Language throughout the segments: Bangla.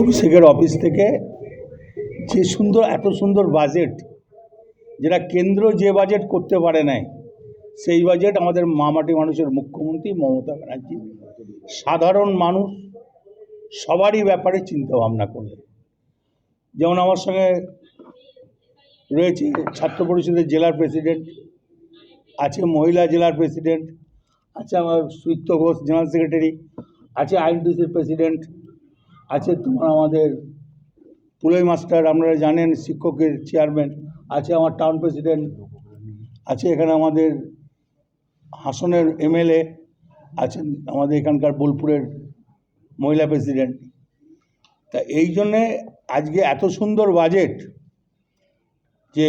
অভিষেকের অফিস থেকে যে সুন্দর, এত সুন্দর বাজেট যেটা কেন্দ্র যে বাজেট করতে পারে নাই, সেই বাজেট আমাদের মামাটি মানুষের মুখ্যমন্ত্রী মমতা ব্যানার্জি, সাধারণ মানুষ, সবারই ব্যাপারে চিন্তা ভাবনা করলেন। যেমন আমার সঙ্গে রয়েছে ছাত্র পরিষদের জেলার প্রেসিডেন্ট আছে মহিলা জেলার প্রেসিডেন্ট আছে আমার সুইত্য ঘোষ জেনারেল সেক্রেটারি আছে আইনটিসির প্রেসিডেন্ট আছে তোমার আমাদের পুলই মাস্টার, আপনারা জানেন শিক্ষকের চেয়ারম্যান আছে আমার টাউন প্রেসিডেন্ট আছে এখানে আমাদের হাসনের এমএলএ আছেন আমাদের এখানকার বোলপুরের মহিলা প্রেসিডেন্ট তা এই জন্যে আজকে এত সুন্দর বাজেট যে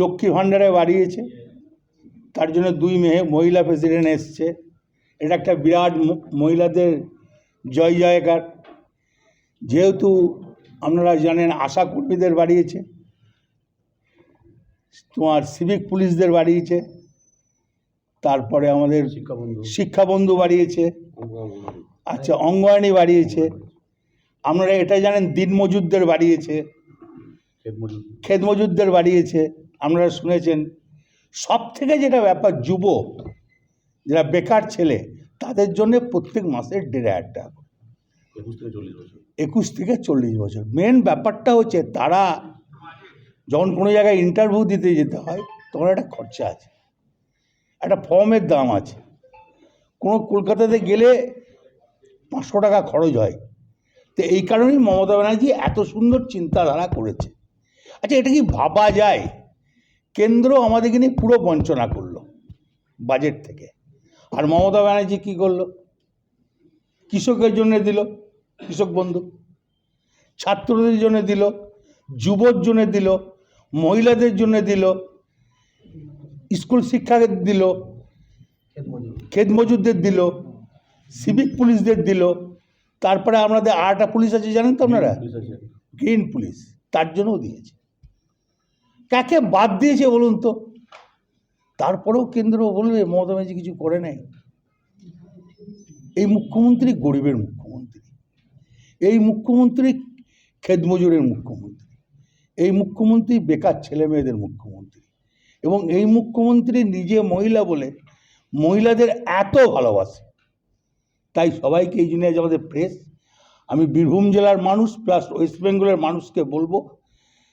লক্ষ্মী ভাণ্ডারে বাড়িয়েছে, তার জন্য দুই মেয়ে মহিলা প্রেসিডেন্ট এসছে। এটা একটা বিরাট মহিলাদের জয় জয়কার যেহেতু আপনারা জানেন আশা কর্মীদের বাড়িয়েছে তোমার সিভিক পুলিশদের বাড়িয়েছে তারপরে আমাদের শিক্ষাবন্ধু। বাড়িয়েছে আচ্ছা অঙ্গয়ানি বাড়িয়েছে আপনারা এটা জানেন দিনমজুরদের বাড়িয়েছে ক্ষেত মজুরদের বাড়িয়েছে আপনারা শুনেছেন। সব থেকে যেটা ব্যাপার যুব যারা বেকার ছেলে তাদের জন্য প্রত্যেক মাসে দেড় হাজার টাকা। একুশ থেকে চল্লিশ বছর। মেন ব্যাপারটা হচ্ছে তারা যখন কোনো জায়গায় ইন্টারভিউ দিতে যেতে হয়, তখন একটা খরচা আছে। একটা ফর্মের দাম আছে। কোনো কলকাতাতে গেলে পাঁচশো টাকা খরচ হয়। তো এই কারণেই মমতা ব্যানার্জি এত সুন্দর চিন্তাধারা করেছে। আচ্ছা এটা কি ভাবা যায়? কেন্দ্র আমাদেরকে নিয়ে পুরো বঞ্চনা করল বাজেট থেকে। আর মমতা ব্যানার্জি কী করল? কৃষকের জন্য দিল। কৃষক বন্ধু। ছাত্রদের জন্য দিল যুবর জন্য দিল মহিলাদের জন্য দিল স্কুল শিক্ষা দিল ক্ষেত মজুরদের দিল সিভিক পুলিশদের দিল। তারপরে আমাদের আরেকটা পুলিশ আছে জানেন তো আপনারা? গ্রিন পুলিশ তার জন্যও দিয়েছে। কাকে বাদ দিয়েছে বলুন তো? তারপরেও কেন্দ্র বলবে মমতা ব্যানার্জি কিছু করে নাই। এই মুখ্যমন্ত্রী গরিবের মুখ্যমন্ত্রী এই মুখ্যমন্ত্রী খেদমজুরের মুখ্যমন্ত্রী, এই মুখ্যমন্ত্রী বেকার ছেলে মেয়েদের মুখ্যমন্ত্রী এবং এই মুখ্যমন্ত্রী নিজে মহিলা বলে মহিলাদের এত ভালোবাসে। তাই সবাইকে এই জন্য আজ আমাদের প্রেস আমি বীরভূম জেলার মানুষ প্লাস ওয়েস্ট বেঙ্গলের মানুষকে বলব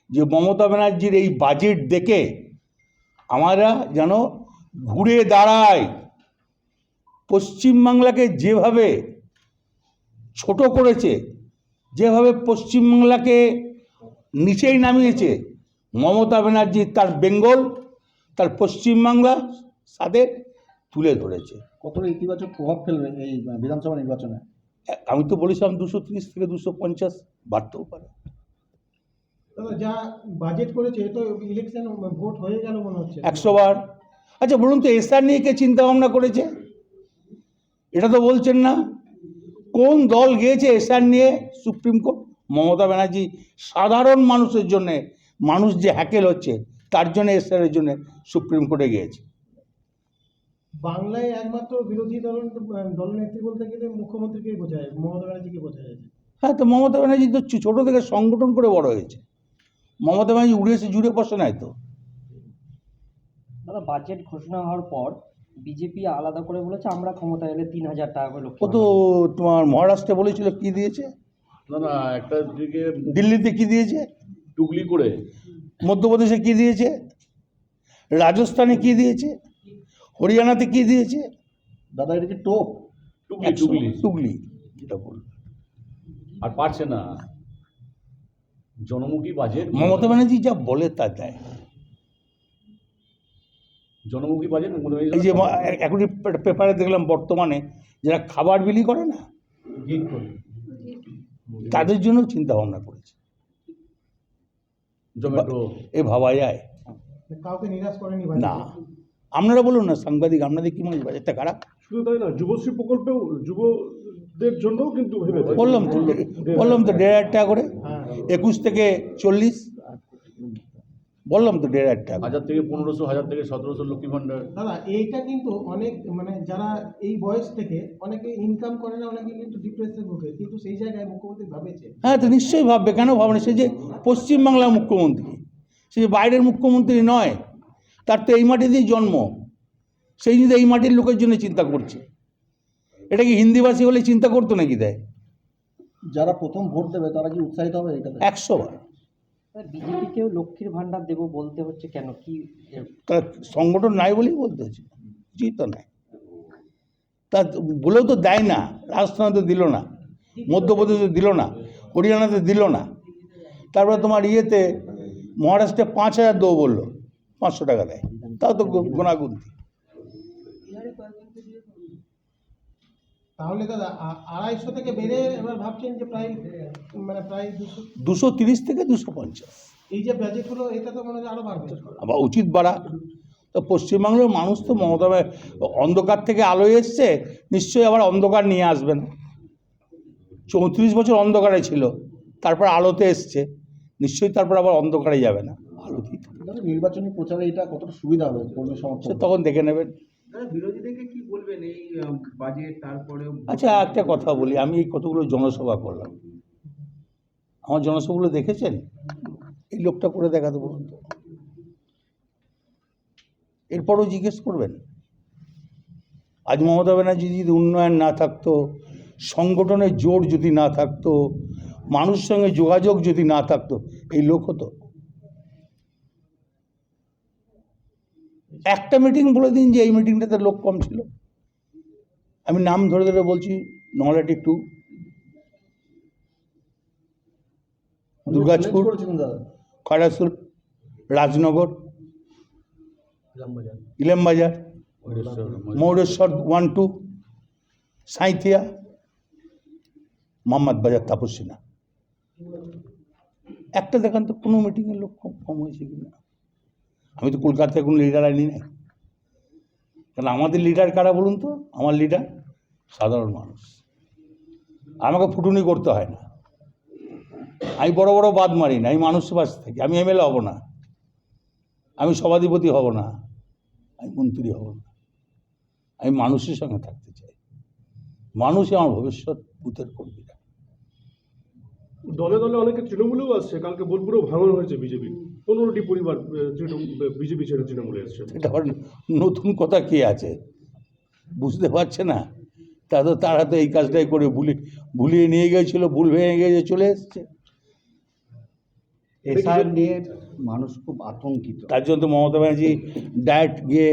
যে মমতা ব্যানার্জির এই বাজেট দেখে আমরা যেন ঘুরে দাঁড়ায়। পশ্চিমবাংলাকে যেভাবে ছোট করেছে যেভাবে পশ্চিমবাংলাকে নিচেই নামিয়েছে মমতা ব্যানার্জি তার বেঙ্গল তার পশ্চিমবাংলা সাথে তুলে ধরেছে। কতটা ইতিবাচক প্রভাব ফেলবে এই বিধানসভা নির্বাচনে? আমি তো বলেছিলাম দুশো তিরিশ থেকে দুশো পঞ্চাশ বাড়তেও পারে। যা বাজেট করেছে তো ইলেকশন ভোট হয়ে গেল মনে হচ্ছে। একশো বার। আচ্ছা বলুন তো এসআর নিয়ে কে চিন্তা ভাবনা করেছে? এটা তো বলছেন না। কোন দল গিয়েছে এসআর নিয়ে? Supreme court. মমতা ব্যানার্জি সাধারণ মানুষের জন্যে মানুষ যে হ্যাকেল হচ্ছে তার জন্য এসআরের জন্য সুপ্রিম কোর্টে গিয়েছে। বাংলায় একমাত্র বিরোধী দল দলনেত্রী বলতে গেলে মুখ্যমন্ত্রীকেই বোঝায় মমতা ব্যানার্জিকে বোঝা যায় হ্যাঁ তো মমতা ব্যানার্জি তো ছোটো থেকে সংগঠন করে বড় হয়েছে। মমতা ব্যানার্জি উড়ে এসে জুড়ে বসে নাই তো। দাদা বাজেট ঘোষণা হওয়ার পর বিজেপি আলাদা করে বলেছে আমরা ক্ষমতায় এলে তিন হাজার টাকা করে ও লক্ষ্য তো তোমার মহারাষ্ট্রে বলেছিল কি দিয়েছে? না না একটা দিকে দিল্লিতে কি দিয়েছে? টুকলি করে। মধ্যপ্রদেশে কি দিয়েছে? রাজস্থানে কি দিয়েছে? হরিয়ানাতে কি দিয়েছে? দাদা এটা কি টোপ। টুকলি টুকলি টুকলি যেটা বলল। আর পারছে না। জনমুখী বাজেট মমতা ব্যানার্জি যা বলে তা দেয়। জনমুখী বাজেট এই যে এখনই পেপারে দেখলাম বর্তমানে যারা খাবার বিলি করে না তাদের জন্য চিন্তা ভাবনা করেছে। এ ভাবা যায়। কাউকে নিরাশ করেনি না। আপনারা বলুন না সাংবাদিক আপনাদের কি মনে হয়? বাজেটটা খারাপ শুধু তাই না যুবশ্রী প্রকল্পেও যুবদের জন্যও কিন্তু বললাম তো বললাম তো দেড় হাজার টাকা করে একুশ থেকে চল্লিশ বললাম তো দেড় হাজার টাকা। হাজার থেকে পনেরোশো হাজার থেকে সতেরোশো লক্ষ্মী ভান্ডার দাদা এইটা কিন্তু অনেক মানে যারা এই বয়স থেকে অনেকে ইনকাম করে না অনেকে কিন্তু ডিপ্রেশনে ভোগে কিন্তু সেই জায়গায় মুখ্যমন্ত্রী ভাবেছে। হ্যাঁ তো নিশ্চয়ই ভাববে কেন ভাববে না? সে যে পশ্চিমবাংলার মুখ্যমন্ত্রী সে যে বাইরের মুখ্যমন্ত্রী নয় তার তো এই মাটিতেই জন্ম। সেই যদি এই মাটির লোকের জন্য চিন্তা করছে এটা কি হিন্দিভাষী হলে চিন্তা করতো নাকি দেয় যারা প্রথম ভোট দেবে তারা কি উৎসাহিত হবে এটা একশো বার। বিজেপিকেও লক্ষ্মীর ভাণ্ডার দেবো বলতে হচ্ছে কেন? কি তার সংগঠন নাই বলেই বলতে হচ্ছে। কিছুই তো নাই। তা বলেও তো দেয় না রাজস্থানে দিল না, মধ্যপ্রদেশে দিল না, হরিয়ানাতে দিল না। তারপরে তোমার ইয়েতে মহারাষ্ট্রে পাঁচ হাজার দেবো বলল, পাঁচশো টাকা দেয়। তাও তো গোনাগুনতি। তাহলে দাদা আড়াইশো থেকে বেড়ে এবার ভাবছেন যে প্রায় মানে প্রায় দুশো দুশো তিরিশ থেকে দুশো পঞ্চাশ। এই যে বাজেট হলো এটা তো মনে হয় আরও বাড়বে। আবার উচিত বাড়া। তো পশ্চিমবাংলার মানুষ তো মমতা অন্ধকার থেকে আলোয় এসছে নিশ্চয়ই আবার অন্ধকার নিয়ে আসবেন। চৌত্রিশ বছর অন্ধকারে ছিল তারপর আলোতে এসছে নিশ্চয়ই তারপর আবার অন্ধকারে যাবে না আলোতেই থাকবে। নির্বাচনী প্রচারে এটা কতটা সুবিধা হবে তখন দেখে নেবেন। আচ্ছা একটা কথা বলি, আমি এই কতগুলো জনসভা করলাম। আমার জনসভাগুলো দেখেছেন? এই লোকটা করে দেখাতে বলুন তো। এরপরও জিজ্ঞেস করবেন? আজ মমতা ব্যানার্জি যদি উন্নয়ন না থাকতো, সংগঠনের জোর যদি না থাকতো, মানুষের সঙ্গে যোগাযোগ যদি না থাকতো, এই লোক হতো। একটা মিটিং বলে দিন যে এই মিটিংটাতে লোক কম ছিল। আমি নাম ধরে ধরে বলছি Nalhati two Dubrajpur Khoyrasol Rajnagar Ilambazar. Mayureswar one two Sainthia Mohammad Bazar তাপসিনা একটা দেখান তো কোনো মিটিংয়ের লোক কম কম হয়েছে কি না আমি তো কলকাতায় কোনো লিডার আনি না কারণ আমাদের লিডার কারা বলুন তো? আমার লিডার সাধারণ মানুষ। আমাকে ফুটুনি করতে হয় না। আমি বড় বড় বাদ মারি না, আমি মানুষের পাশে থাকি। আমি এমএলএ হব না। আমি সভাধিপতি হব না। আমি মন্ত্রী হব না। আমি মানুষের সঙ্গে থাকতে চাই। মানুষই আমার ভবিষ্যৎ বুথের কর্মীরা। দলে দলে অনেকে তৃণমূলেও আসছে। কালকে বোলপুরেও ভাঙন হয়েছে বিজেপি। পনেরোটি পরিবার বিজেপি ছেড়ে তৃণমূলে এসছে। এটা আবার নতুন কথা কে আছে? বুঝতে পারছে না। তা তো তারা তো এই কাজটাই করে ভুলি ভুলিয়ে নিয়ে গিয়েছিল ভুল ভেঙে গিয়ে চলে এসছে। এসআর নিয়ে মানুষ খুব আতঙ্কিত। তার জন্য তো মমতা ব্যানার্জি ডায়েট গিয়ে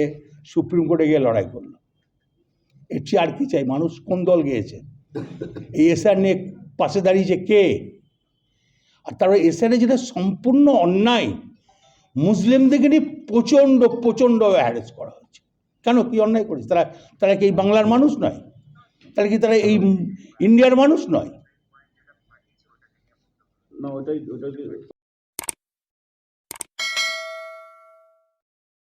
সুপ্রিম কোর্টে গিয়ে লড়াই করল। এর চেয়ে আর কি চাই? মানুষ কোন দল গিয়েছে? এই এসআর নিয়ে পাশে দাঁড়িয়েছে কে? আর তারা এসআরে যেটা সম্পূর্ণ অন্যায় মুসলিমদেরকে নিয়ে প্রচণ্ড, প্রচণ্ডভাবে হ্যারেস করা হচ্ছে কেন? কি অন্যায় করেছে? তারা তারা কি এই বাংলার মানুষ নয়? তারা কি তারা এই ইন্ডিয়ার মানুষ নয়? না ওটাই ওটাই